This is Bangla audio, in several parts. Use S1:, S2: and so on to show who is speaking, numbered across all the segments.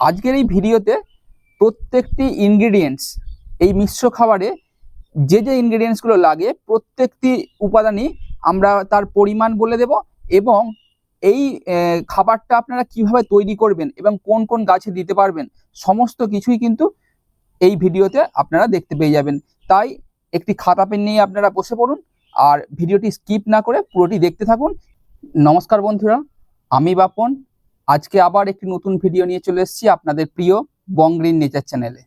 S1: আজকের এই ভিডিওতে প্রত্যেকটি ইনগ্রিডিয়েন্টস এই মিশ্র খাবারে যে যে ইনগ্রিডিয়েন্টসগুলো লাগে, প্রত্যেকটি উপাদানই আমরা তার পরিমাণ বলে দেব এবং এই খাবারটা আপনারা কীভাবে তৈরি করবেন এবং কোন কোন গাছে দিতে পারবেন, সমস্ত কিছুই কিন্তু এই ভিডিওতে আপনারা দেখতে পেয়ে যাবেন। তাই একটি খাতা পেন নিয়ে আপনারা বসে পড়ুন আর ভিডিওটি স্কিপ না করে পুরোটি দেখতে থাকুন। নমস্কার বন্ধুরা, আমি বাপন আজকে আবার একটি নতুন ভিডিও নিয়ে চলে এসেছি আপনাদের প্রিয় বংগ্রিন নেচার চ্যানেলে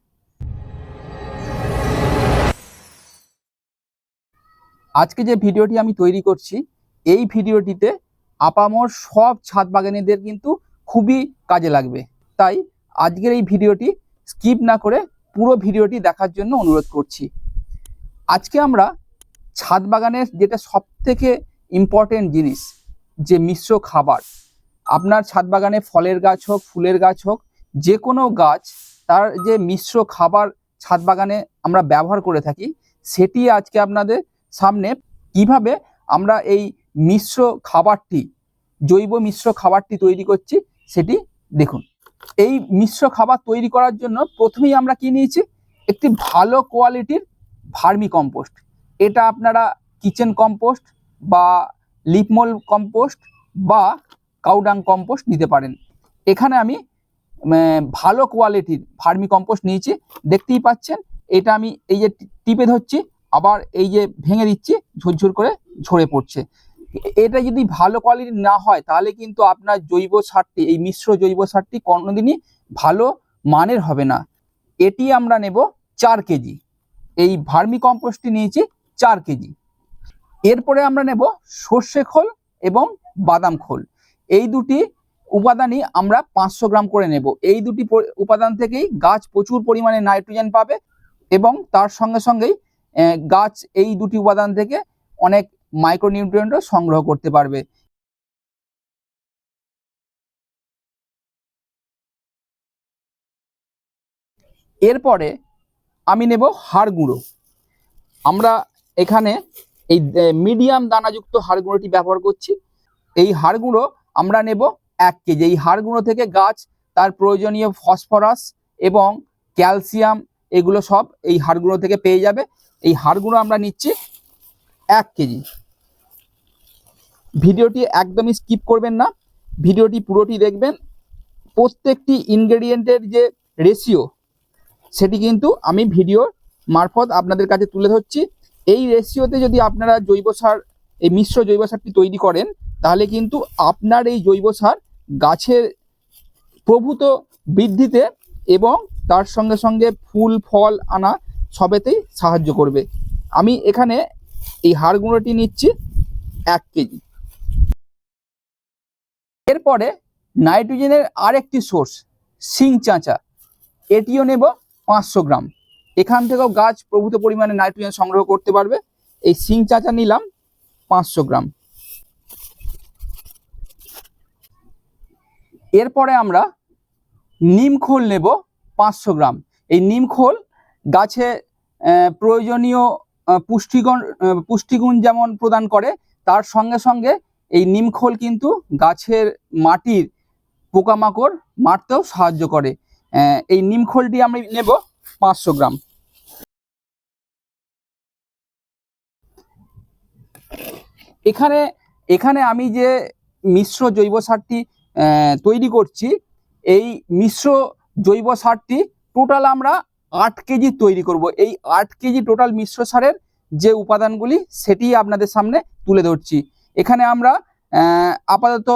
S1: আজকে যে ভিডিওটি আমি তৈরি করছি, এই ভিডিওটিতে আপামর সব ছাদ বাগানীদের কিন্তু খুবই কাজে লাগবে। তাই আজকের এই ভিডিওটি স্কিপ না করে পুরো ভিডিওটি দেখার জন্য অনুরোধ করছি। আজকে আমরা ছাদ বাগানের যেটা সব থেকে ইম্পর্টেন্ট জিনিস, যে মিশ্র খাবার আপনার ছাদ বাগানে ফলের গাছ হোক, ফুলের গাছ হোক, যে কোনো গাছ, তার যে মিশ্র খাবার ছাদ বাগানে আমরা ব্যবহার করে থাকি, সেটি আজকে আপনাদের সামনে কীভাবে আমরা এই মিশ্র খাবারটি, জৈব মিশ্র খাবারটি তৈরি করছি, সেটি দেখুন। এই মিশ্র খাবার তৈরি করার জন্য প্রথমেই আমরা কি নিয়েছি? একটি ভালো কোয়ালিটির ভার্মি কম্পোস্ট। এটা আপনারা কিচেন কম্পোস্ট বা লিপমোল কম্পোস্ট বা কাউডাং কম্পোস্ট নিতে পারেন। এখানে আমি ভালো কোয়ালিটির ভার্মি কম্পোস্ট নিয়েছি। দেখতেই পাচ্ছেন, এটা আমি এই যে টিপে ধরছি, আবার এই যে ভেঙে দিচ্ছি, ঝুরঝুর করে ঝরে পড়ছে। এটা যদি ভালো কোয়ালিটির না হয়, তাহলে কিন্তু আপনার জৈব সারটি, এই মিশ্র জৈব সারটি কোনোদিনই ভালো মানের হবে না। এটি আমরা নেব চার কেজি। এই ভার্মি কম্পোস্টটি নিয়েছি চার কেজি। এরপরে আমরা নেব সর্ষে খোল এবং বাদাম খোল। এই দুটি উপাদানই আমরা পাঁচশো গ্রাম করে নেব। এই দুটি উপাদান থেকেই গাছ প্রচুর পরিমাণে নাইট্রোজেন পাবে এবং তার সঙ্গে সঙ্গেই গাছ এই দুটি উপাদান থেকে অনেক মাইক্রোনিউট্রিয়েন্টও সংগ্রহ করতে পারবে। এরপরে আমি নেব হাড় গুঁড়ো। আমরা এখানে এই মিডিয়াম দানাযুক্ত হাড় গুঁড়োটি ব্যবহার করছি। এই হাড় গুঁড়ো আমরা নেব এক কেজি। এই হাড়গুলো থেকে গাছ, তার প্রয়োজনীয় ফসফরাস এবং ক্যালসিয়াম, এগুলো সব এই হাড়গুলো থেকে পেয়ে যাবে। এই হাড়গুলো আমরা নিচ্ছি এক কেজি। ভিডিওটি একদমই স্কিপ করবেন না। ভিডিওটি পুরোটি দেখবেন। প্রত্যেকটি ইনগ্রেডিয়েন্টের যে রেশিও, সেটি কিন্তু আমি ভিডিওর মারফত আপনাদের কাছে তুলে ধরছি। এই রেশিওতে যদি আপনারা জৈব সার, এই মিশ্র জৈব সারটি তৈরি করেন তাহলে কিন্তু আপনার এই জৈব সার গাছের প্রভূত বৃদ্ধিতে এবং তার সঙ্গে সঙ্গে ফুল, ফল আনা সবেতেই সাহায্য করবে। আমি এখানে এই হাড় গুঁড়োটি নিচ্ছি এক কেজি। এরপরে নাইট্রোজেনের আরেকটি সোর্স সিং চাঁচা। এটিও নেব পাঁচশো গ্রাম। এখান থেকেও গাছ প্রভূত পরিমাণে নাইট্রোজেন সংগ্রহ করতে পারবে। এই সিং চাঁচা নিলাম পাঁচশো গ্রাম। এরপরে আমরা নিমখোল নেব পাঁচশো গ্রাম। এই নিমখোল গাছে প্রয়োজনীয় পুষ্টিগুণ পুষ্টিগুণ যেমন প্রদান করে, তার সঙ্গে সঙ্গে এই নিমখোল কিন্তু গাছের মাটির পোকামাকড় মারতেও সাহায্য করে। এই নিমখোলটি আমি নেব পাঁচশো গ্রাম। এখানে এখানে আমি যে মিশ্র জৈব সারটি তৈরি করছি। এই মিশ্র জৈব সারটি টোটাল আমরা আট কেজি তৈরি করব। এই আট কেজি টোটাল মিশ্র সারের যে উপাদানগুলি, সেটি আপনাদের সামনে তুলে ধরছি। এখানে আমরা আপাতত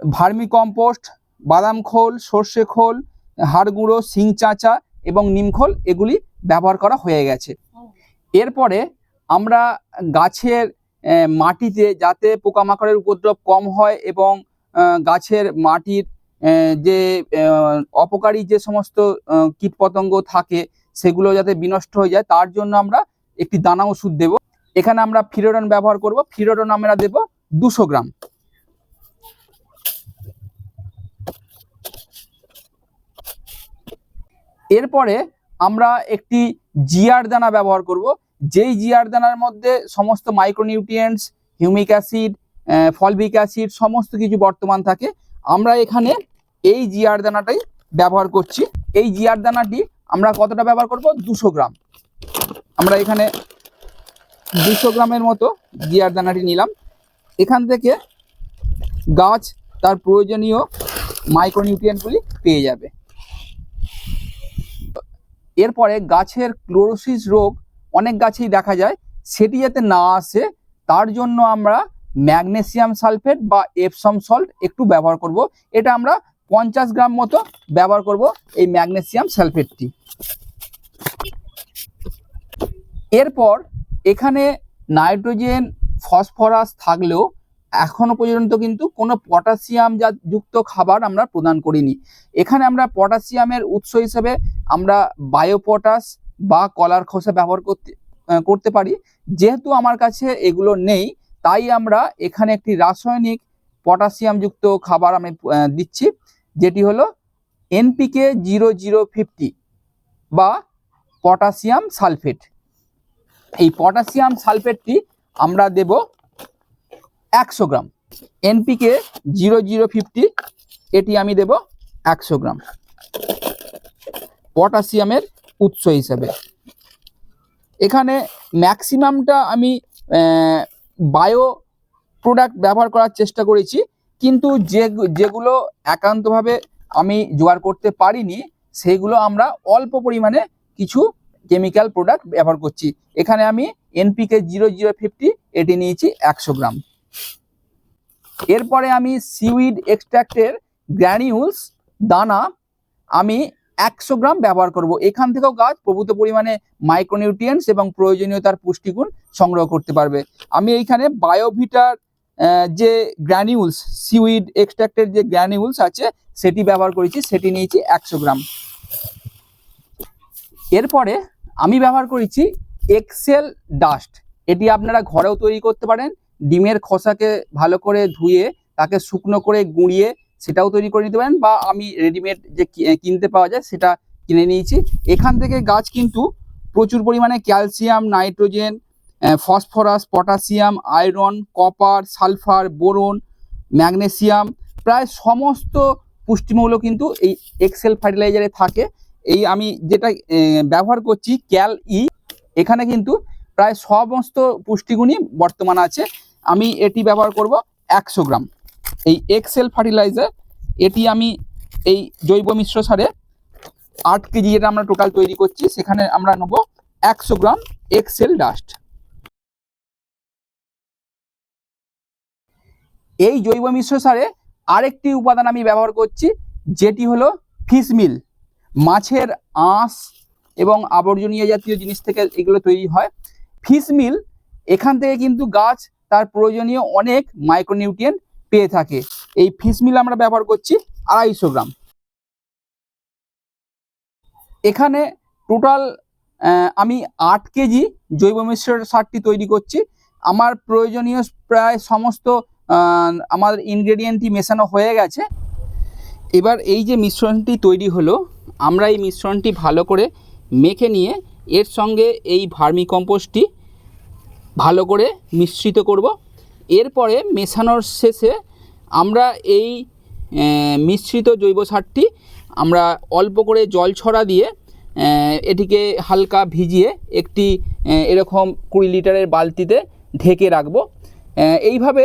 S1: ভার্মি কম্পোস্ট, বাদাম খোল, সর্ষে খোল, হাড় গুঁড়ো, শিং চাঁচা এবং নিমখোল এগুলি ব্যবহার করা হয়ে গেছে। এরপরে আমরা গাছের মাটিতে যাতে পোকামাকড়ের উপদ্রব কম হয় এবং গাছের মাটির যে অপকারী যে সমস্ত কীটপতঙ্গ থাকে, সেগুলো যাতে বিনষ্ট হয়ে যায়, তার জন্য আমরা একটি দানা ওষুধ দেব। এখানে আমরা ফিরোডন ব্যবহার করব। ফিরোডন আমরা দেব দুশো গ্রাম। এরপরে আমরা একটি জিয়ার দানা ব্যবহার করব। যেই জিআর দানার মধ্যে সমস্ত micronutrients humic acid fulvic acid, সমস্ত কিছু বর্তমান থাকে। আমরা এখানে এই জিআর দানাটাই ব্যবহার করছি। এই জিয়ার দানাটি আমরা কতটা ব্যবহার করব? দুশো গ্রাম। আমরা এখানে দুশো গ্রামের মতো জিয়ার দানাটি নিলাম। এখান থেকে গাছ তার প্রয়োজনীয় মাইক্রোনিউট্রিয়েন্টগুলি পেয়ে যাবে। এরপরে গাছের ক্লোরোসিস রোগ অনেক গাছেই দেখা যায়। সেটি যাতে না আসে, তার জন্য আমরা ম্যাগনেসিয়াম সালফেট বা এপসম সল্ট একটু ব্যবহার করব। এটা আমরা পঞ্চাশ গ্রাম মতো ব্যবহার করব এই ম্যাগনেসিয়াম সালফেটটি। এরপর এখানে নাইট্রোজেন, ফসফরাস থাকলেও এখনও পর্যন্ত কিন্তু কোনো পটাশিয়াম যা যুক্ত খাবার আমরা প্রদান করিনি। এখানে আমরা পটাশিয়ামের উৎস হিসেবে আমরা বায়োপটাস বা কলার খোসা ব্যবহার করতে করতে পারি। যেহেতু আমার কাছে এগুলো নেই তাই আমরা এখানে একটি রাসায়নিক পটাশিয়াম যুক্ত খাবার আমি দিচ্ছি, যেটি হলো এনপিকে জিরো জিরো ফিফটি বা পটাশিয়াম সালফেট। এই পটাশিয়াম সালফেটটি আমরা দেব একশো গ্রাম। এনপিকে জিরো জিরো ফিফটি এটি আমি দেব একশো গ্রাম। পটাশিয়ামের উৎস হিসেবে। এখানে ম্যাক্সিমামটা আমি বায়ো প্রোডাক্ট ব্যবহার করার চেষ্টা করেছি, কিন্তু যে যেগুলো একান্তভাবে আমি জোগাড় করতে পারিনি, সেগুলো আমরা অল্প পরিমাণে কিছু কেমিক্যাল প্রোডাক্ট ব্যবহার করছি। এখানে আমি এনপিকে জিরো জিরো ফিফটি এটি নিয়েছি একশো গ্রাম। এরপরে আমি সিউইড এক্সট্র্যাক্টের গ্র্যানিউলস দানা আমি একশো গ্রাম ব্যবহার করব। এখান থেকেও গাছ প্রভূত পরিমাণে মাইক্রোনিউট্রিয়েন্টস এবং প্রয়োজনীয়তার পুষ্টিগুণ সংগ্রহ করতে পারবে। আমি এইখানে বায়োভিটার যে গ্র্যানিউলস সিউইড এক্সট্রাক্টের যে গ্র্যানিউলস আছে, সেটি ব্যবহার করেছি, সেটি নিয়েছি একশো গ্রাম। এরপরে আমি ব্যবহার করেছি এক্সেল ডাস্ট এটি আপনারা ঘরেও তৈরি করতে পারেন, ডিমের খোসাকে ভালো করে ধুয়ে, তাকে শুকনো করে গুঁড়িয়ে সেটাও তৈরি করে নিতে পারেন, বা আমি রেডিমেড যে কিনতে পাওয়া যায় সেটা কিনে নিয়েছি। এখান থেকে গাছ কিন্তু প্রচুর পরিমাণে calcium nitrogen phosphorus, potassium, iron, copper, sulphur, boron, magnesium, প্রায় সমস্ত পুষ্টিমূল্য কিন্তু এই এক্সেল ফার্টিলাইজারে থাকে। এই আমি যেটা ব্যবহার করছি ক্যাল ই এখানে কিন্তু প্রায় সমস্ত পুষ্টিগুণই বর্তমান আছে। আমি এটি ব্যবহার করব একশো গ্রাম। এই এক্সেল ফার্টিলাইজার এটি আমি এই জৈব মিশ্র সারে আট কেজি যেটা আমরা টোটাল তৈরি করছি, সেখানে আমরা নেব একশো গ্রাম এক্সেল ডাস্ট এই জৈব মিশ্র সারে আরেকটি উপাদান আমি ব্যবহার করছি, যেটি হলো ফিশ মিল। মাছের আঁশ এবং আবর্জনীয় জাতীয় জিনিস থেকে এগুলো তৈরি হয়। ফিশ মিল, এখান থেকে কিন্তু গাছ তার প্রয়োজনীয় অনেক মাইক্রোনিউট্রিয়েন্ট পেয়ে থাকে। এই ফিশ মিল আমরা ব্যবহার করছি আড়াইশো গ্রাম। এখানে টোটাল আমি আট কেজি জৈব মিশ্র সারটি তৈরি করছি। আমার প্রয়োজনীয় প্রায় সমস্ত আমার ইনগ্রেডিয়েন্টটি মেশানো হয়ে গেছে। এবার এই যে মিশ্রণটি তৈরি হলো, আমরা এই মিশ্রণটি ভালো করে মেখে নিয়ে এর সঙ্গে এই ভার্মি কম্পোস্টটি ভালো করে মিশ্রিত করব। এরপরে মেশানোর শেষে আমরা এই মিশ্রিত জৈব সারটি আমরা অল্প করে জল ছড়া দিয়ে এটিকে হালকা ভিজিয়ে একটি এরকম কুড়ি লিটারের বালতিতে ঢেকে রাখব। এইভাবে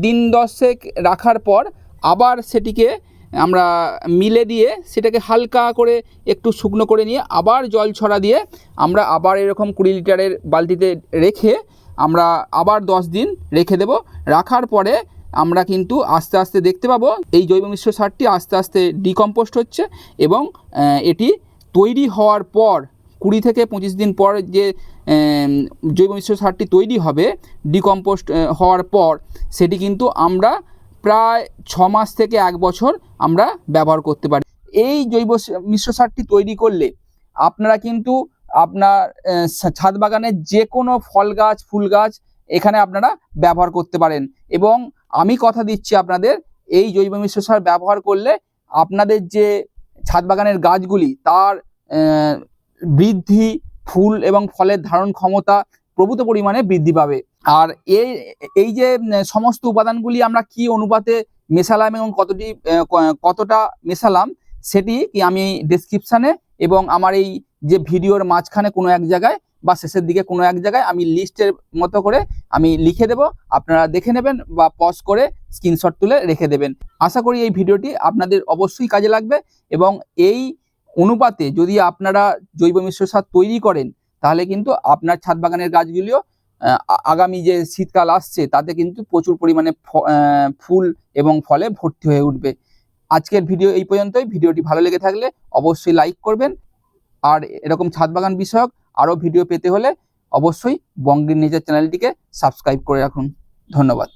S1: দিন দশেক রাখার পর আবার সেটিকে আমরা মিলে দিয়ে সেটাকে হালকা করে একটু শুকনো করে নিয়ে আবার জল ছড়া দিয়ে আমরা আবার এরকম কুড়ি লিটারের বালতিতে রেখে আমরা আবার দশ দিন রেখে দেব। রাখার পরে আমরা কিন্তু আস্তে আস্তে দেখতে পাবো এই জৈব মিশ্র সারটি আস্তে আস্তে ডিকম্পোস্ট হচ্ছে এবং এটি তৈরি হওয়ার পর কুড়ি থেকে পঁচিশ দিন পর যে জৈব মিশ্র সারটি তৈরি হবে ডিকম্পোস্ট হওয়ার পর, সেটি কিন্তু আমরা প্রায় ছ মাস থেকে এক বছর আমরা ব্যবহার করতে পারি। এই জৈব মিশ্র সারটি তৈরি করলে আপনারা কিন্তু আপনার ছাদ বাগানের যে কোনো ফল গাছ, ফুল গাছ এখানে আপনারা ব্যবহার করতে পারেন। এবং আমি কথা দিচ্ছি আপনাদের, এই জৈব মিশ্র সার ব্যবহার করলে আপনাদের যে ছাদ বাগানের গাছগুলি, তার বৃদ্ধি ফুল এবং ফলের ধারণ ক্ষমতা প্রভূত পরিমাণে বৃদ্ধি পাবে। আর এই এই যে সমস্ত উপাদানগুলি আমরা কি অনুপাতে মেশালাম এবং কতটি কতটা মেশালাম, সেটি কি আমি ডেসক্রিপশানে এবং আমার এই যে ভিডিওর মাঝখানে কোনো এক জায়গায় বা শেষের দিকে কোনো এক জায়গায় আমি লিস্টের মতো করে আমি লিখে দেব। আপনারা দেখে নেবেন বা পজ করে স্ক্রিনশট তুলে রেখে দেবেন। আশা করি এই ভিডিওটি আপনাদের অবশ্যই কাজে লাগবে এবং এই অনুপাতে যদি আপনারা জৈব মিশ্র সার তৈরি করেন, তাহলে কিন্তু আপনার ছাদ বাগানের গাছগুলিও আগামী যে শীতকাল আসছে, তাতে কিন্তু প্রচুর পরিমাণে ফুল এবং ফলে ভর্তি হয়ে উঠবে। আজকের ভিডিও এই পর্যন্তই। ভিডিওটি ভালো লেগে থাকলে অবশ্যই লাইক করবেন। আর এরকম ছাদ বাগান বিষয়ক আরও ভিডিও পেতে হলে অবশ্যই বঙ্গের নেচার চ্যানেলটিকে সাবস্ক্রাইব করে রাখুন। ধন্যবাদ।